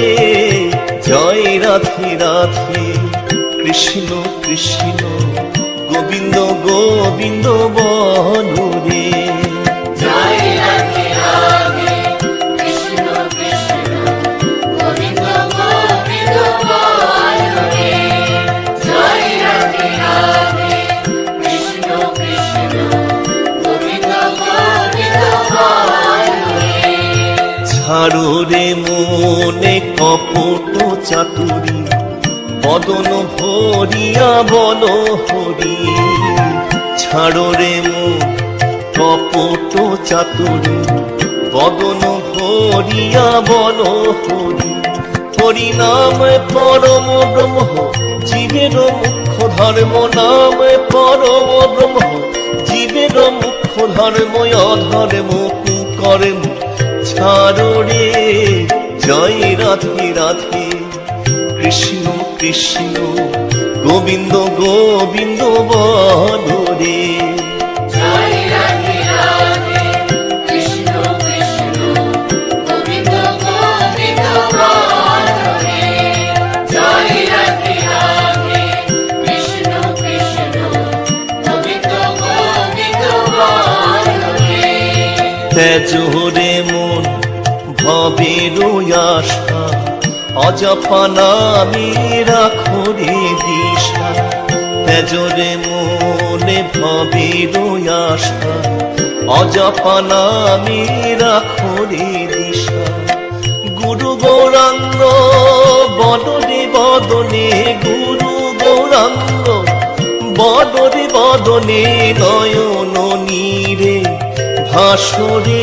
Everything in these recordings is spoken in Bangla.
রথে জয় রথে রথে কৃষ্ণ কৃষ্ণ গোবিন্দ গোবিন্দ বনুরে ঝাড়ু রে। মো কপট চাতুরি বদন ভরিয়া বল হরি। ছাড়ো রে মন কপট চাতুরি বদন ভরিয়া বল হরি। হরি নাম পরম ব্রহ্ম, জীবের মুখ্য ধর্ম নাম পরম ব্রহ্ম। জীবের মুখ্য ধর্ম অধর্ম কুকর্ম, ছাড়ো রে জয় রাধে রাধে। কৃষ্ণ কৃষ্ণ গোবিন্দ গোবিন্দ বল রে জয় ভবের আশা অজপা নামে রাখো রে দিশা তেজরে মনে ভবের আশা অজপা নামে রাখো রে দিশা গুরু গৌরাঙ্গ, বদনে বদনে, গুরু গৌরাঙ্গ, বদনে বদনে নয়ন নীরে ভাসরে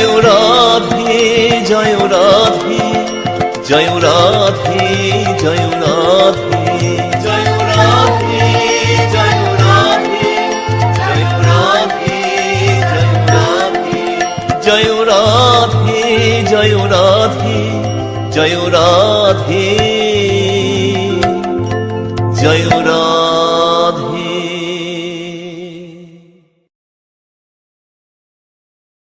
জয় রাধে জয় রাধে জয় রাধে জয় রাধে জয় রাধে জয় রাধে জয় রাধে জয় রাধে জয় রাধে জয় রাধে জয় রাধে জয় রাধে